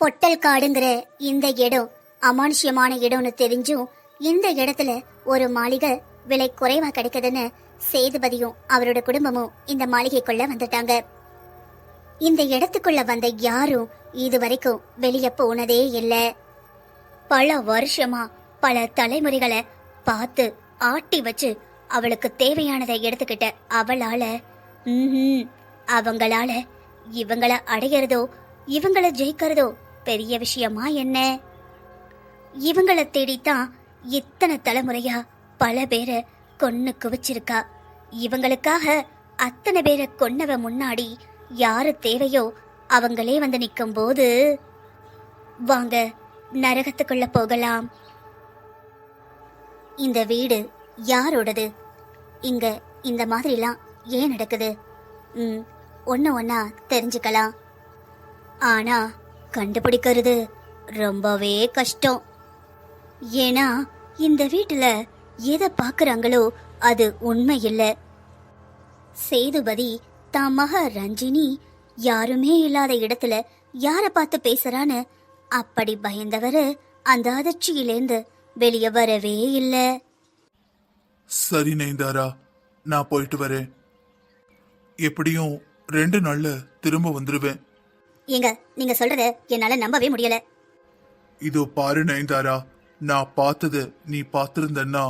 பொட்டல் காடுங்கிற இந்த இடம் அமானுஷ்யமான இடம்னு தெரிஞ்சும் இந்த இடத்துல ஒரு மாளிகை விலை குறைவா கிடைக்குதுன்னு சேதுபதியும் அவரோட குடும்பமும் இந்த மாளிகைக்குள்ள வந்துட்டாங்க. இந்த இடத்துக்குள்ள வந்த யாரும் இது வரைக்கும் வெளியே போனதே இல்ல. பல வருஷமா பல தலைமுறைகளை பார்த்து ஆட்டி வச்சு அவளுக்கு தேவையானதை எடுத்துக்கிட்ட அவளால அவங்களால இவங்கள அடையறதோ இவங்கள ஜெயிக்கிறதோ பெரிய விஷயமா என்ன? இவங்கள தேடித்தான் இத்தனை தலைமுறையா பல பேரை கொன்னு குவிச்சிருக்கா. இவங்களுக்காக அத்தனை பேரை கொன்னவ முன்னாடி யாரு தேவையோ அவங்களே வந்து நிற்கும் போது வாங்க நரகத்துக்குள்ள போகலாம். இந்த வீடு யாரோடது? இங்க இந்த மாதிரிலாம் ஏன் நடக்குது? ம் ஒன்று ஒன்றா தெரிஞ்சுக்கலாம். ஆனா கண்டுபிடிக்கிறது ரொம்பவே கஷ்டம். ஏன்னா இந்த வீட்டுல எதை பார்க்குறாங்களோ அது உண்மை இல்ல சேதுபதி தான் மக ரஞ்சினி யாருமே இல்லாத இடத்துல யார பார்த்து பேசுறான்னு அப்படி பயந்தவர் அந்த அதிர்ச்சியிலேந்து வெளியே வரவே இல்ல. சரி நைந்தாரா நான் போயிட்டு வரேன். எப்படியும் ரெண்டு நாள்ல திரும்ப வந்துருவேன். ஏங்க நீங்க சொல்றத என்னால நம்பவே முடியல. இதோ பாரு நைந்தாரா நான் பார்த்தத நீ பார்த்திருந்தன்னா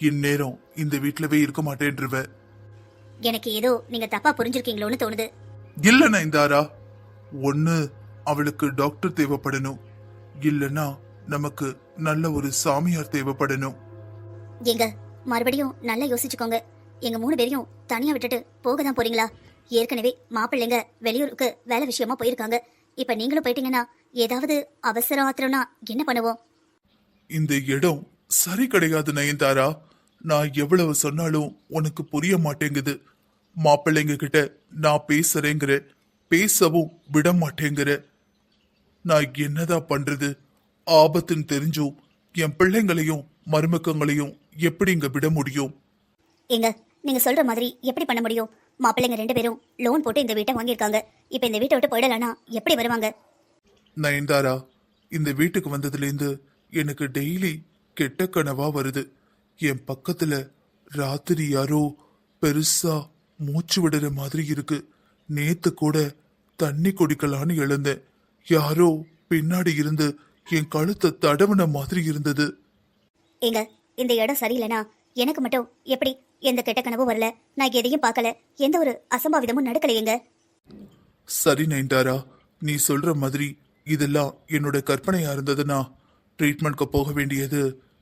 இந்நேரம் இந்த வீட்லவே இருக்க மாட்டேன்ருவ எனக்கு ஏதோ நீங்க தப்பா புரிஞ்சிருக்கீங்களோன்னு தோணுது. இல்ல நைந்தாரா ஒண்ணு அவளுக்கு டாக்டர் தேவைப்படணும். இல்லனா நமக்கு நல்ல ஒரு சாமியார் தேவைப்படணும். ஏங்க மறுபடியும் நல்லா யோசிச்சுக்கோங்க. எங்க மூணு பேரையும் தனியா விட்டுட்டு போக தான் போறீங்களா? ஏற்கனவே மாப்பிள்ளைங்க வெளியூருக்கு வேலை விஷயமா போயிருக்காங்க. இப்ப நீங்களும் போயிட்டீங்கன்னா ஏதாவது அவசர ஆத்திரம்னா என்ன பண்ணுவோம்? இந்த இடம் சரி கிடையாது நயன்தாரா. நான் எவ்வளவு சொன்னாலும் உனக்கு புரிய மாட்டேங்குது. மாப்பிள்ளைங்க கிட்ட நான் பேசுறேங்கிற பேசவும் விட மாட்டேங்கிற. நான் என்னதான் பண்றது? ஆபத்துன்னு தெரிஞ்சும் என் பிள்ளைங்களையும் மருமக்கங்களையும் எப்படி இங்க விட முடியும்? ஏங்க நீங்க சொல்ற மாதிரி எப்படி பண்ண முடியும்? மாப்பிள்ளைங்க ரெண்டு பேரும் லோன் போட்டு இந்த வீட்டை வாங்கியிருக்காங்க. இப்ப இந்த வீட்டை விட்டு போயிடலாம்னா எப்படி வருவாங்க? நயன்தாரா இந்த வீட்டுக்கு வந்ததுலேருந்து எனக்கு டெய்லி கெட்ட கனவா வருது. என் பக்கத்துல ராத்திரி யாரோ பெருசா மூச்சு விடுற மாதிரி இருக்கு. நேத்து கூட தண்ணி குடிக்கலான்னு எழுந்தேன். யாரோ பின்னாடி இருந்து என் கழுத்தை தடவுன மாதிரி இருந்தது. ஏங்க இந்த இடம் சரியில்லைனா எனக்கு மட்டும் எப்படி எந்த கெட்ட கனவும் வரல. நான் எதையும் பார்க்கல. எந்த ஒரு அசம்பாவிதமும் நடக்கலையேங்க. சரி நைன்டாரா நீ சொல்ற மாதிரி இதெல்லாம் என்னோட கற்பனையா இருந்ததுன்னா ட்ரீட்மெண்ட்க்கு போக வேண்டியது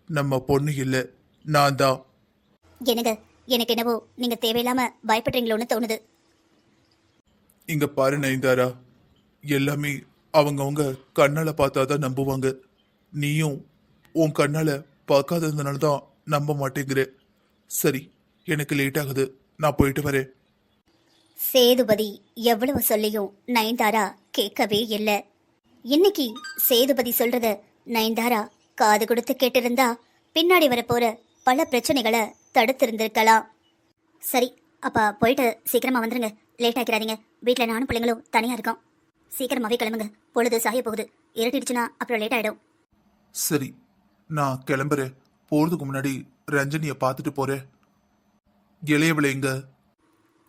நம்ம பொண்ணு இல்ல நான் தான். எனக்கு எனக்கு என்னவோ நீங்க தேவையில்லாம பயப்படுறீங்களோன்னு தோணுது. இங்க பாரு நயன்தாரா. எல்லாமே அவங்கவங்க கண்ணால பார்த்தாதான் நம்புவாங்க. நீயும் உன் கண்ணால பார்க்காததுனால தான் நம்ப மாட்டேங்கிற. சரி எனக்கு லேட் ஆகுது. நான் போயிட்டு வரேன். சேதுபதி எவ்வளவு சொல்லியும் நயன்தாரா கேட்கவே இல்ல. இன்னைக்கு சேதுபதி சொல்றத நயன்தாரா காது கொடுத்து கேட்டிருந்தா பின்னாடி வரப்போற பல பிரச்சனைகளை தடுத்திருந்திருக்கலாம். சரி அப்ப போயிட்டு சீக்கிரமா வந்துருங்க. லேட் ஆக்கிறாதீங்க வீட்ல நானும் பிள்ளைங்களும் தனியா இருக்கோம். சீக்கிரமாவே கிளம்புங்க. பொழுது சாய போகுது. இருட்டிடுச்சுன்னா அப்புறம் லேட் ஆயிடும். சரி நான் கிளம்புறேன். போறதுக்கு முன்னாடி ரஞ்சனிய பார்த்துட்டு போறேன். இளையவளை எங்க?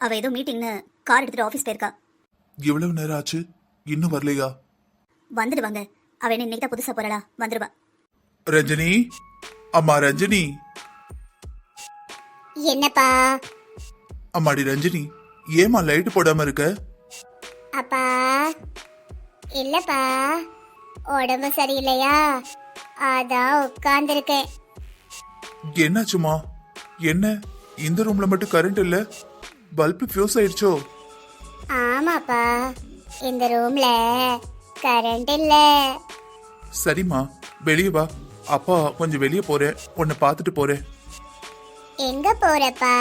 அவ ஏதோ மீட்டிங்னு கார் எடுத்துட்டு ஆபீஸ் போயிருக்கா. எவ்வளவு நேரம் ஆச்சு? இன்னும் வரலையா? வந்துடுவாங்க அவ என்ன இன்னைக்கு தான் புதுசா போறாளா? வந்துருவா ரஞ்சனி? அம்மா ரஞ்சனி? என்னப்பா? அம்மாடி ரஞ்சனி ஏமா லைட் போடாம இருக்க? அப்பா இல்லப்பா. உடம்பு சரியில்லையா? அதான் உட்கார்ந்துருக்கேன். என்னாச்சுமா என்ன? இந்த ரூம்ல மட்டும் கரண்ட் இல்ல. பல்பு ஃபியூஸ் ஆயிடுச்சோ? ஆமாப்பா. இந்த ரூம்ல கரண்ட் இல்ல. சரிம்மா வெளியே வா. அப்பா கொஞ்சம் வெளியே போறேன். உன்னை பார்த்துட்டு போறேன். எங்க போறப்பா?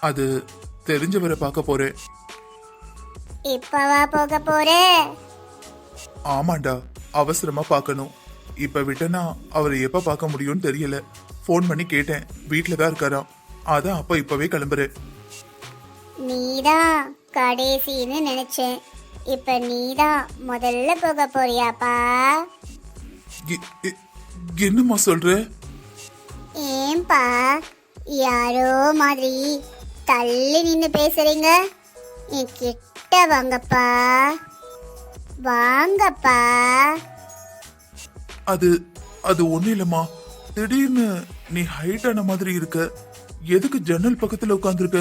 அது தெரிஞ்சவரை பார்க்க போறேன். இப்பவா போக போற? ஆமாண்டா அவசரமா பார்க்கணும். இப்ப விட்டனா அவரை எப்ப பார்க்க முடியும்னு தெரியல. ஃபோன் பண்ணி கேட்டேன். வீட்டில தான் இருக்காராம் அதான் அப்பா இப்பவே கிளம்புறேன் நீதான் கடைசின்னு நினைச்சேன். இப்ப நீதான் முதல்ல போக போறியாப்பா. என்னம்மா சொல்ற? ஏன்பா யாரோ மாதிரி தள்ளி நின்று பேசுறீங்க? என் கிட்ட வாங்கப்பா. வாங்கப்பா. அது அது ஒண்ணும் இல்லம்மா. திடீர்னு நீ ஹைட் ஆன மாதிரி இருக்க. எதுக்கு ஜன்னல் பக்கத்துல உட்காந்துருக்க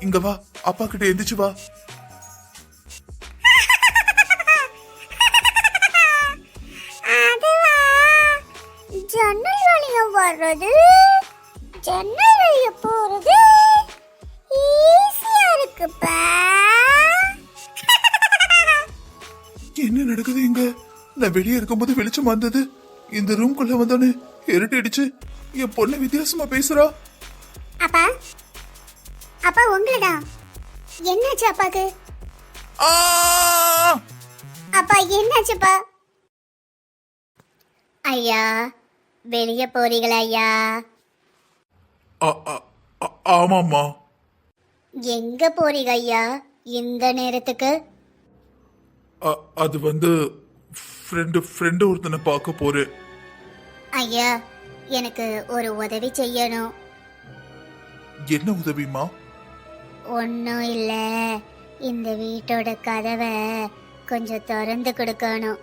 இங்க வா அப்பா கிட்ட எந்திரிச்சு வா. ஜன்னல் வழியா வர்றது? ஜன்னல் வழியா போறது? ஈஸியா இருக்குப்பா. என்ன நடக்குது இங்க? நான் வெளியே இருக்கும்போது வெளிச்சம் வந்தது. இந்த ரூம்குள்ள வந்தானே இருட்டிடுச்சு. என் பொண்ணு வித்தியாசமா பேசுறா. அப்பா அப்பா உங்களடா? என்னாச்சு அப்பாக்கு! அப்பா என்னாச்சுப்பா? ஐயா வெளிய போறீங்களா ஐயா? ஆமாம்மா. எங்க போறீங்க ஐயா இந்த நேரத்துக்கு? அது வந்து ஃப்ரெண்டு ஃப்ரெண்டு ஒருத்தனை பார்க்க போறேன். ஐயா எனக்கு ஒரு உதவி செய்யணும். என்ன உதவிமா ஒன்றும் இல்லை. இந்த வீட்டோட கதவை கொஞ்சம் திறந்து கொடுக்கணும்.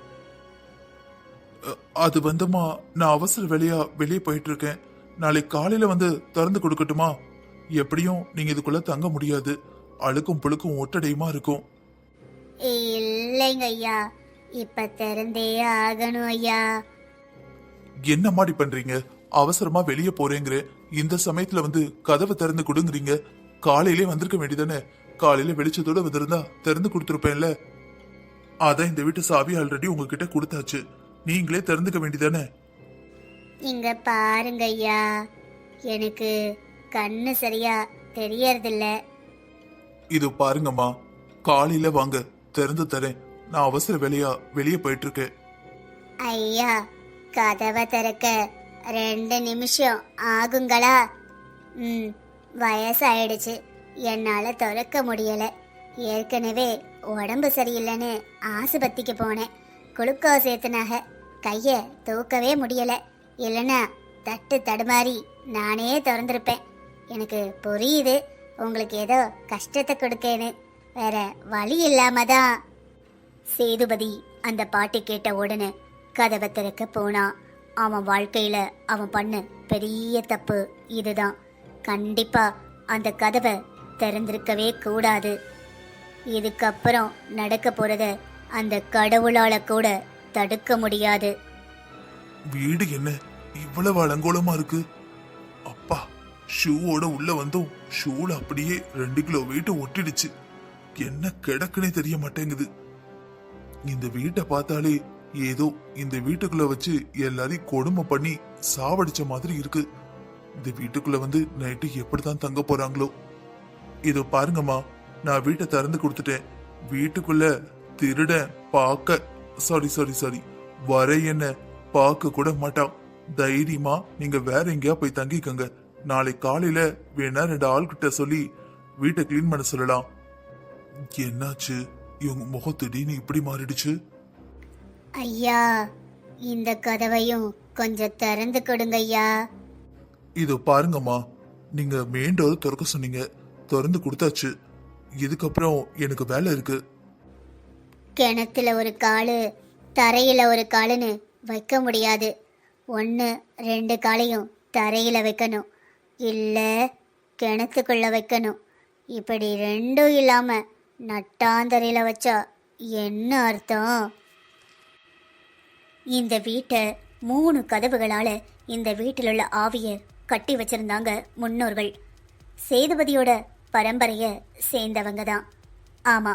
அது வந்துமா நான் அவசர வேலையா வெளியே போயிட்டு இருக்கேன் நாளைக்கு காலையில வந்து திறந்து கொடுக்கட்டுமா? எப்படியும் நீங்க இதுக்குள்ள தங்க முடியாது. அழுக்கும் புழுக்கும் ஒட்டடையுமா இருக்கும். இல்லைங்க ஐயா இப்ப திறந்தே ஆகணும் ஐயா. என்ன மாடி பண்றீங்க? அவசரமா வெளியே போறேங்கிற. இந்த சமயத்துல வந்து கதவை திறந்து கொடுங்குறீங்க. காலையிலே வந்திருக்க வேண்டியதானே? காலையில வெளிச்சத்தோட வந்திருந்தா திறந்து கொடுத்துருப்பேன்ல. அதான் இந்த வீட்டு சாவி ஆல்ரெடி உங்ககிட்ட கொடுத்தாச்சு. நீங்களே திறந்துக்க வேண்டியதானே? இங்க பாருங்க ஐயா. எனக்கு கண்ணு சரியா தெரியறதில்ல. இது பாருங்கம்மா. காலையில வாங்க. திறந்து தரேன். நான் அவசர வேலையா வெளியே போயிட்டு இருக்கேன். ஐயா கதவை திறக்க ரெண்டு நிமிஷம் ஆகுங்களா? ம் வயசாயிடுச்சு. என்னால் திறக்க முடியலை. ஏற்கனவே உடம்பு சரியில்லைன்னு ஆஸ்பத்திரிக்கு போனேன். குளுக்கோஸ் ஏத்துனாக கையை தூக்கவே முடியலை. இல்லைன்னா தட்டு தடுமாறி நானே திறந்திருப்பேன். எனக்கு புரியுது. உங்களுக்கு ஏதோ கஷ்டத்தை கொடுக்கேன்னு. வேற வழி இல்லாம தான். சேதுபதி அந்த பாட்டு கேட்ட உடனே கதவை திறக்க போனான் அவன் வாழ்க்கையில அவன் பண்ண பெரிய தப்பு இதுதான். கண்டிப்பா அந்த கதவை திறந்திருக்கவே கூடாது. இதுக்கப்புறம் நடக்க போறத அந்த கடவுளால கூட தடுக்க முடியாது. வீடு என்ன இவ்வளவு அலங்கோலமா இருக்கு? அப்பா ஷூவோட உள்ள வந்தும் ஷூல அப்படியே ரெண்டு கிலோ வெயிட் ஒட்டிடுச்சு. என்ன கிடக்குனே தெரிய மாட்டேங்குது. இந்த வீட்டை பார்த்தாலே ஏதோ இந்த வீட்டுக்குள்ள வச்சு எல்லாரையும் கொடுமை பண்ணி சாவடிச்ச மாதிரி இருக்கு. இந்த வீட்டுக்குள்ள வந்து நைட்டு எப்படிதான் தங்க போறாங்களோ? இதோ பாருங்கம்மா நான் வீட்டை திறந்து கொடுத்துட்டேன். வீட்டுக்குள்ள திருடன் பார்க்க சாரி சாரி சாரி வர என்ன? பார்க்க கூட மாட்டான். தைரியமா நீங்க வேற எங்கேயா போய் தங்கிக்கங்க. நாளை காலையில வேணா ரெண்டு ஆள்கிட்ட சொல்லி வீட்டை க்ளீன் பண்ண சொல்லலாம். என்னாச்சு? இவங்க முகம் திடீர்னு இப்படி மாறிடுச்சு. ஐயா இந்த கதவையும் கொஞ்சம் திறந்து கொடுங்க ஐயா. இதோ பாருங்கம்மா நீங்க மெயின் டோர் திறக்க சொன்னீங்க திறந்து கொடுத்தாச்சு. இதுக்கப்புறம் எனக்கு வேலை இருக்கு. கிணத்துல ஒரு காலு தரையில ஒரு காலுன்னு வைக்க முடியாது. ஒன்று ரெண்டு காலையும் தரையில வைக்கணும். இல்லை கிணத்துக்குள்ள வைக்கணும். இப்படி ரெண்டும் இல்லாம நட்டாந்தரையில வச்சா என்ன அர்த்தம்? இந்த வீட்டை மூணு கதவுகளால இந்த வீட்டில் உள்ள ஆவிய கட்டி வச்சிருந்தாங்க முன்னோர்கள். சேதுபதியோட பரம்பரைய சேர்ந்தவங்க தான். ஆமா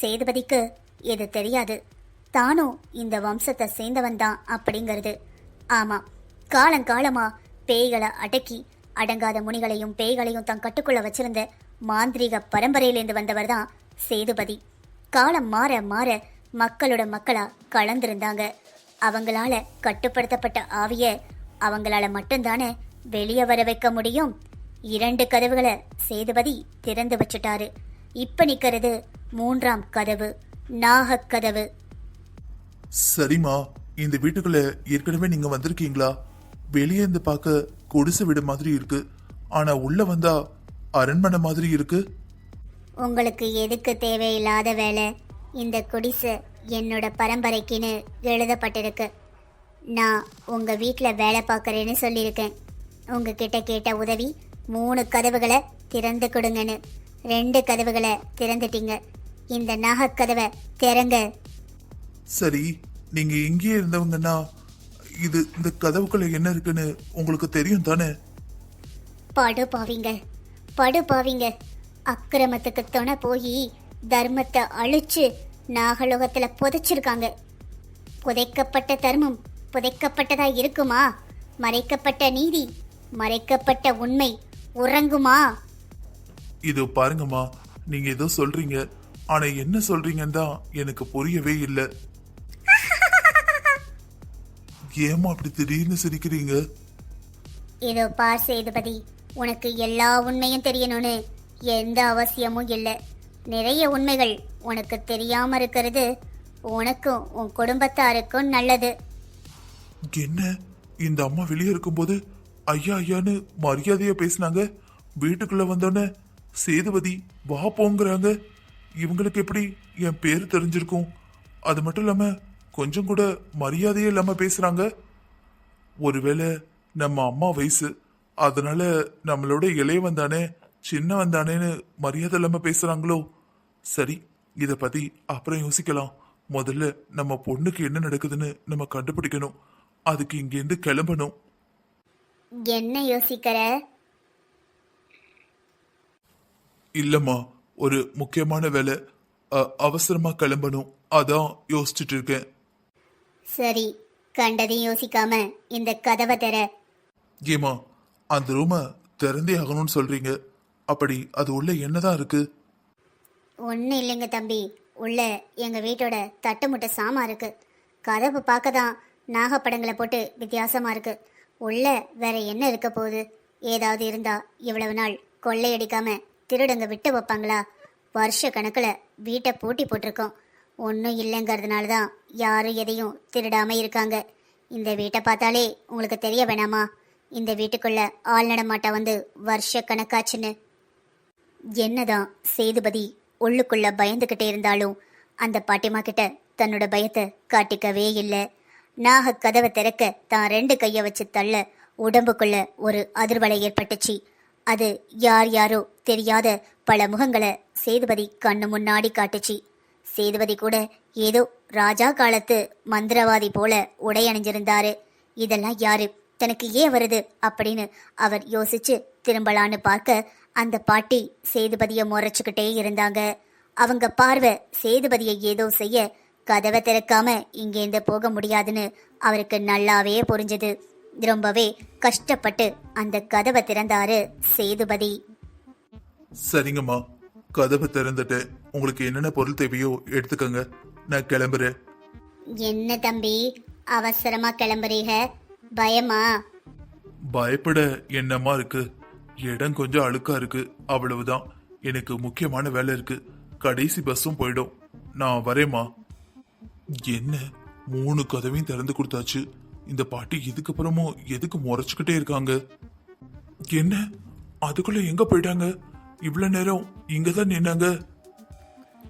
சேதுபதிக்கு இது தெரியாது. தானும் இந்த வம்சத்தை சேர்ந்தவன் தான் அப்படிங்கிறது. ஆமா காலங்காலமா பேய்களை அடக்கி அடங்காத முனிகளையும் பேய்களையும் தன் கட்டுக்குள்ள வச்சிருந்த மாந்திரீக பரம்பரையிலேருந்து வந்தவர் தான் சேதுபதி. காலம் மாற மாற மக்களோட மக்களா கலந்திருந்தாங்க. அவங்களால கட்டுப்படுத்தப்பட்ட ஆவிய அவங்களால மட்டும்தானே வெளியே வர வைக்க முடியும்? இரண்டு கதவுகளை சேதுபதி திறந்து வச்சுட்டாரு. இப்ப நிக்கிறது மூன்றாம் கதவு நாகக்கதவு சரிம்மா இந்த வீட்டுக்குள்ள ஏற்கனவே நீங்க வந்திருக்கீங்களா? வெளியே இருந்து பார்க்க குடிசை வீடு மாதிரி இருக்கு. ஆனா உள்ள வந்தா அரண்மனை மாதிரி இருக்கு. உங்களுக்கு எதுக்கு தேவையில்லாத வேலை? இந்த குடிசை என்னோட பரம்பரைக்குன்னு எழுதப்பட்டிருக்கு. நான் உங்க வீட்டில் வேலை பார்க்குறேன்னு சொல்லியிருக்கேன். உங்ககிட்ட கேட்ட உதவி மூணு கதவுகளை திறந்து கொடுங்கன்னு. ரெண்டு கதவுகளை திறந்துட்டீங்க. இந்த நாகக்கதவை திறங்க. சரி நீங்க இங்கேயே இருந்தவங்கன்னா இது இந்த கதவுக்குள்ள என்ன இருக்குன்னு உங்களுக்கு தெரியும் தானே? படு பாவிங்க. படு பாவிங்க. அக்கிரமத்துக்கு துணை போய் தர்மத்தை அழிச்சு நாகலோகத்துல புதைச்சிருக்காங்க. புதைக்கப்பட்ட தர்மம் புதைக்கப்பட்டதா இருக்குமா? மறைக்கப்பட்ட நீதி மறைக்கப்பட்ட உண்மை உறங்குமா? இது பாருங்கம்மா நீங்க ஏதோ சொல்றீங்க. ஆனா என்ன சொல்றீங்கன்னு தான் எனக்கு புரியவே இல்லை. ஏமா அப்படி திடீர்னு சிரிக்கிறீங்க? இதோ பார் சேதுபதி உனக்கு எல்லா உண்மையும் தெரியணும்னு எந்த அவசியமும் இல்லை. நிறைய உண்மைகள் உனக்கு தெரியாம இருக்கிறது உனக்கும் உன் குடும்பத்தாருக்கும் நல்லது. என்ன? இந்த அம்மா வெளியே இருக்கும்போது ஐயா ஐயான்னு மரியாதையா பேசினாங்க? வீட்டுக்குள்ள வந்தோடனே சேதுபதி வா போங்கிறாங்க. இவங்களுக்கு எப்படி என் பேர் தெரிஞ்சிருக்கும்? அது மட்டும் இல்லாம கொஞ்சம் கூட மரியாதையே இல்லாம பேசுறாங்க. ஒருவேளை நம்ம அம்மா வயசு அதனால நம்மளோட இளையவன் தானே சின்னவன் தானேன்னு மரியாதை இல்லாம பேசுறாங்களோ? சரி இத பத்தி அப்புறம் யோசிக்கலாம். முதல்ல நம்ம பொண்ணுக்கு என்ன நடக்குதுன்னு நம்ம கண்டுபிடிக்கணும். அதுக்கு இங்கேருந்து கிளம்பணும். என்ன யோசிக்கிற? இல்லம்மா ஒரு முக்கியமான வேலை. அ, அவசரமா கிளம்பணும். அதான் யோசிச்சுட்டு இருக்கேன். சரி கண்டதையும் யோசிக்காம இந்த கதவை திற. ஏமா அந்த ரூமை திறந்தே ஆகணும்னு சொல்றீங்க. அப்படி அது உள்ள என்னதான் இருக்கு? ஒன்றும் இல்லைங்க தம்பி. உள்ள எங்கள் வீட்டோட தட்டுமுட்டை சாமா இருக்கு. கதவு பார்க்க தான் நாகப்படங்களை போட்டு வித்தியாசமாக இருக்கு. உள்ள வேற என்ன இருக்க போகுது? ஏதாவது இருந்தா இவ்வளவு நாள் கொள்ளையடிக்காம திருடங்க விட்டு வைப்பாங்களா? வருஷ கணக்கில் வீட்டை பூட்டி போட்டிருக்கோம். ஒன்றும் இல்லைங்கிறதுனால தான் யாரும் எதையும் திருடாம இருக்காங்க. இந்த வீட்டை பார்த்தாலே உங்களுக்கு தெரிய வேணாமா? இந்த வீட்டுக்குள்ள ஆள் நடமாட்டம் வந்து வருஷ கணக்காச்சுன்னு. என்னதான் சேதுபதி உள்ளுக்குள்ள பயந்துகிட்டே இருந்தாலும் அந்த பாட்டிமா கிட்ட தன்னோட பயத்தை காட்டிக்கவே இல்லை. நாக கதவை திறக்க தான் ரெண்டு கையை வச்சு தள்ள உடம்புக்குள்ள ஒரு அதிர்வலை ஏற்பட்டுச்சு. அது யார் யாரோ தெரியாத பல முகங்களை சேதுபதி கண்ணு முன்னாடி காட்டுச்சு. சேதுபதி கூட ஏதோ ராஜா காலத்து மந்திரவாதி போல உடை அணிஞ்சிருந்தாரு. இதெல்லாம் யாரு? தனக்கு ஏன் வருது? அப்படின்னு அவர் யோசிச்சு திரும்பலான்னு பார்க்க அந்த பாட்டி சேதுபதியை முறைச்சுக்கிட்டே இருந்தாங்க. அவங்க பார்வை சேதுபதியை ஏதோ செய்ய கதவை திறக்காம இங்கேருந்து போக முடியாதுன்னு அவருக்கு நல்லாவே புரிஞ்சது. ரொம்பவே கஷ்டப்பட்டு அந்த கதவை திறந்தாரு சேதுபதி. சரிங்கம்மா. கதவை திறந்துட்டேன் உங்களுக்கு என்னென்ன பொருள் தேவையோ எடுத்துக்கங்க. நான் கிளம்புறேன். என்ன தம்பி? அவசரமா கிளம்புறீங்க? பயமா? பயப்பட என்னமா இருக்கு? இடம் கொஞ்சம் அழுக்கா இருக்கு. அவ்வளவுதான். எனக்கு முக்கியமான வேலை இருக்கு. கடைசி பஸ்ஸும் போயிடும். நான் வரேம்மா. என்ன? மூணு கதவையும் திறந்து கொடுத்தாச்சு. இந்த பாட்டி இதுக்கப்புறமும் எதுக்கு முறைச்சுக்கிட்டே இருக்காங்க? என்ன? அதுக்குள்ள எங்க போயிட்டாங்க? இவ்வளவு நேரம் இங்கதான் நின்னாங்க.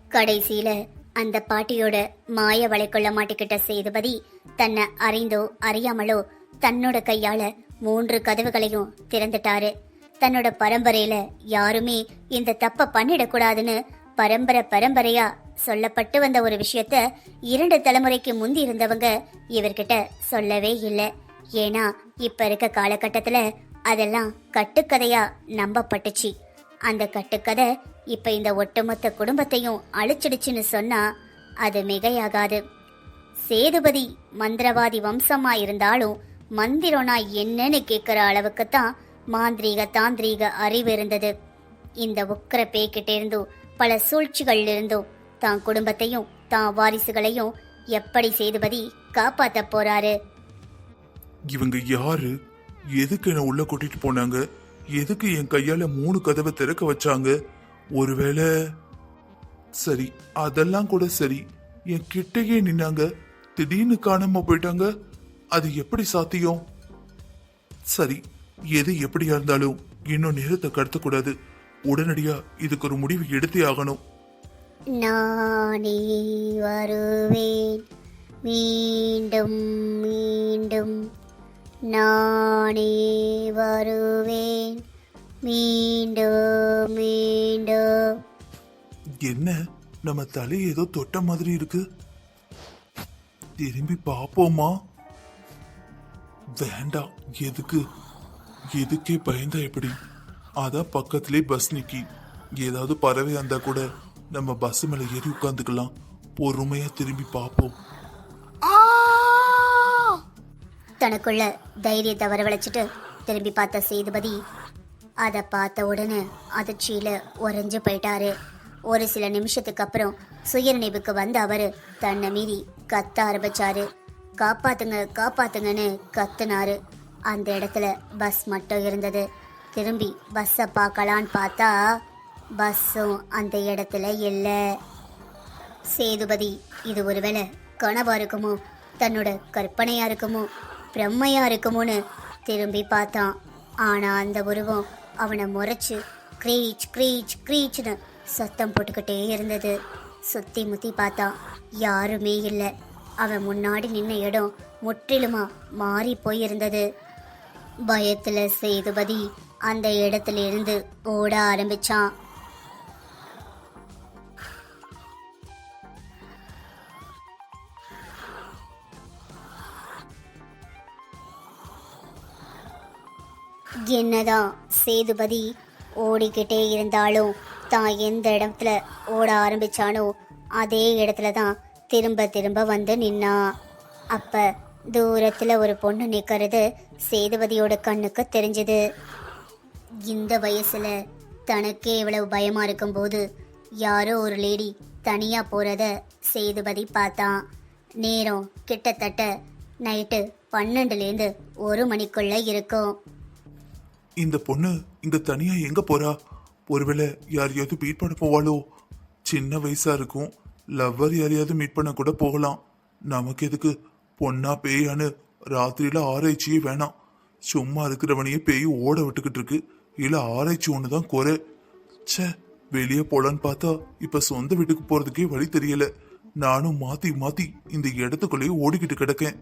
கடைசியில அந்த பாட்டியோட மாய வலைக்குள்ள மாட்டிக்கிட்ட சேதுபதி தன்னை அறிந்தோ அறியாமலோ தன்னோட கையால மூன்று கதவுகளையும் திறந்துட்டாரு. தன்னோட பரம்பரையில யாருமே இந்த தப்ப பண்ணிடக்கூடாதுன்னு பரம்பரை பரம்பரையா சொல்லப்பட்டு வந்த ஒரு விஷயத்த இரண்டு தலைமுறைக்கு முந்தி இருந்தவங்க இவர்கிட்ட சொல்லவே இல்லை. ஏன்னா இப்ப இருக்க காலகட்டத்துல அதெல்லாம் கட்டுக்கதையா நம்பப்பட்டுச்சு. அந்த கட்டுக்கதை இப்ப இந்த ஒட்டுமொத்த குடும்பத்தையும் அழிச்சிடுச்சுன்னு சொன்னா அது மிகையாகாது. சேதுபதி மந்திரவாதி வம்சமா இருந்தாலும் மந்திரம்னா என்னன்னு கேட்கிற அளவுக்கு தான் மாந்திரீக தாந்திரீக அறிவு இருந்தது. இந்த உக்கிர பேய்கிட்ட பல சூழ்ச்சிகள் இருந்தோ. தான் குடும்பத்தையும் தான் வாரிசுகளையும் எப்படி சேதுபதி காப்பாத்த போறாரு? இவங்க யாரு? எதுக்கு என்ன உள்ள கூட்டிட்டு போனாங்க? எதுக்கு என் கையால மூணு கதவை திறக்க வச்சாங்க? ஒருவேளை சரி அதெல்லாம் கூட சரி. என் கிட்டயே நின்னாங்க. திடீர்னு காணாம போயிட்டாங்க. அது எப்படி சாத்தியம்? சரி எது எப்படியா இருந்தாலும் இன்னும் நேரத்தை கடத்தக்கூடாது. உடனடியா இதுக்கு ஒரு முடிவு எடுத்தே ஆகணும். நானே வருவேன். மீண்டும் மீண்டும். நானே வருவேன். மீண்டும் மீண்டும். என்ன? நம்ம தலை ஏதோ தொட்ட மாதிரி இருக்கு. திரும்பி பாப்போமா வேண்டாம் எதுக்கு? எதுக்கே பயந்தா எப்படி? அதான் பக்கத்திலே பஸ் நிக்கி. ஏதாவது பறவை இருந்தா கூட நம்ம பஸ் மேல ஏறி உட்காந்துக்கலாம் பொறுமையா திரும்பி பார்ப்போம். தனக்குள்ள தைரியத்தை வரவழைச்சிட்டு திரும்பி பார்த்த சேதுபதி அதை பார்த்த உடனே அதிர்ச்சியில உறைஞ்சு போயிட்டாரு. ஒரு சில நிமிஷத்துக்கு அப்புறம் சுயநினைவுக்கு வந்த அவரு தன்னை மீறி கத்த ஆரம்பிச்சாரு. காப்பாத்துங்க காப்பாத்துங்கன்னு கத்துனாரு. அந்த இடத்துல பஸ் மட்டும் இருந்தது. திரும்பி பஸ்ஸை பார்க்கலான்னு பார்த்தா பஸ்ஸும் அந்த இடத்துல இல்லை. சேதுபதி இது ஒருவேளை கனவா இருக்குமோ? தன்னோட கற்பனையா இருக்குமோ? பிரம்மையா இருக்குமோன்னு திரும்பி பார்த்தான். ஆனால் அந்த உருவம் அவனை முறைச்சு க்ரீச் க்ரீச் க்ரீச்னு சத்தம் போட்டுக்கிட்டே இருந்தது. சுத்தி முத்தி பார்த்தான் யாருமே இல்லை. அவன் முன்னாடி நின்ன இடம் முற்றிலுமா மாறி போயிருந்தது. பயத்துல சேதுபதி அந்த இடத்துல இருந்து ஓட ஆரம்பிச்சான். என்னதான் சேதுபதி ஓடிக்கிட்டே இருந்தாலும் தான் எந்த இடத்துல ஓட ஆரம்பிச்சானோ அதே இடத்துல தான் திரும்ப திரும்ப வந்து நின்னா அப்போ தூரத்துல ஒரு பொண்ணு நிக்கிறது சேதுபதியோட கண்ணுக்கு தெரிஞ்சது. இந்த வயசுல தனக்கே இவ்வளவு பயமா இருக்கும்போது யாரோ ஒரு லேடி தனியா போறத சேதுபதி பார்த்தான் நேரம் கிட்டத்தட்ட நைட்டு பன்னெண்டுலேருந்து ஒரு மணிக்குள்ள இருக்கும். இந்த பொண்ணு இங்க தனியா எங்க போறா? ஒருவேளை யாரையாவது மீட் பண்ண போவாளோ? சின்ன வயசா இருக்கும். லவ்வர் யாரையாவது மீட் பண்ண கூட போகலாம். நமக்கு எதுக்கு பொண்ணா பேயான்னு ராத்திரியில ஆராய்ச்சியே வேணாம். சும்மா இருக்கிறவனையே பேய் ஓட விட்டுக்கிட்டு இருக்கு. இல்ல ஆராய்ச்சி ஒண்ணுதான் குறை. ச்சே வெளியே போலான்னு பார்த்தா இப்ப சொந்த வீட்டுக்கு போறதுக்கே வழி தெரியல. நானும் மாத்தி மாத்தி இந்த இடத்துக்குள்ளேயே ஓடிக்கிட்டு கிடக்கேன்.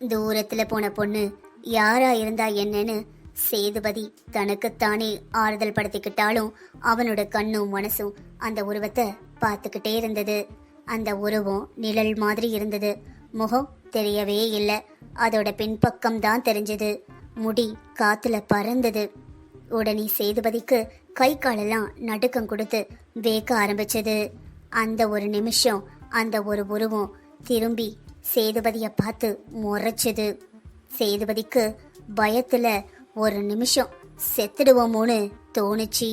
தூரத்துல போன பொண்ணு யாரா இருந்தா என்னன்னு சேதுபதி தனக்குத்தானே ஆறுதல் படுத்திக்கிட்டாலும் அவனோட கண்ணும் மனசும் அந்த உருவத்தை பார்த்துக்கிட்டே இருந்தது. அந்த உருவம் நிழல் மாதிரி இருந்தது. முகம் தெரியவே இல்லை. அதோட பின்பக்கம் தான் தெரிஞ்சது. முடி காத்துல பறந்தது. உடனே சேதுபதிக்கு கை காலெல்லாம் நடுக்கம் கொடுத்து வேக்க ஆரம்பிச்சது. அந்த ஒரு நிமிஷம் அந்த ஒரு உருவம் திரும்பி சேதுபதியை பார்த்து முறைச்சது. சேதுபதிக்கு பயத்துல ஒரு நிமிஷம் செத்துடுவோமோன்னு தோணுச்சு.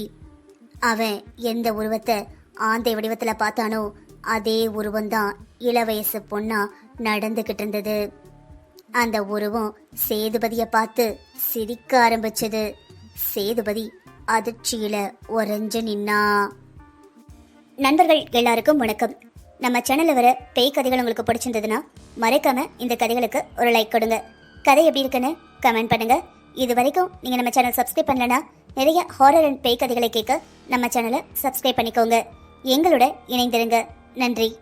அவன் எந்த உருவத்தை ஆந்தை வடிவத்தில் பார்த்தானோ அதே உருவம்தான் இளவயசு பொண்ணா நடந்துகிட்டு இருந்தது அந்த உருவம் சேதுபதியை பார்த்து சிரிக்க ஆரம்பிச்சது. சேதுபதி அதிர்ச்சியில உறைஞ்சு நின்னா. நண்பர்கள் எல்லாருக்கும் வணக்கம். நம்ம சேனல்ல வர பேய் கதைகள் உங்களுக்கு பிடிச்சிருந்ததுன்னா மறைக்காம இந்த கதைகளுக்கு ஒரு லைக் கொடுங்க. கதை எப்படி இருக்குன்னு கமெண்ட் பண்ணுங்க. இது வரைக்கும் நீங்க நம்ம சேனல் சப்ஸ்கிரைப் பண்ணலன்னா நிறைய ஹாரர் அண்ட் பேய் கதைகளை கேட்க நம்ம சேனலை சப்ஸ்கிரைப் பண்ணிக்கோங்க. எங்களோட இணைந்திருங்க. நன்றி.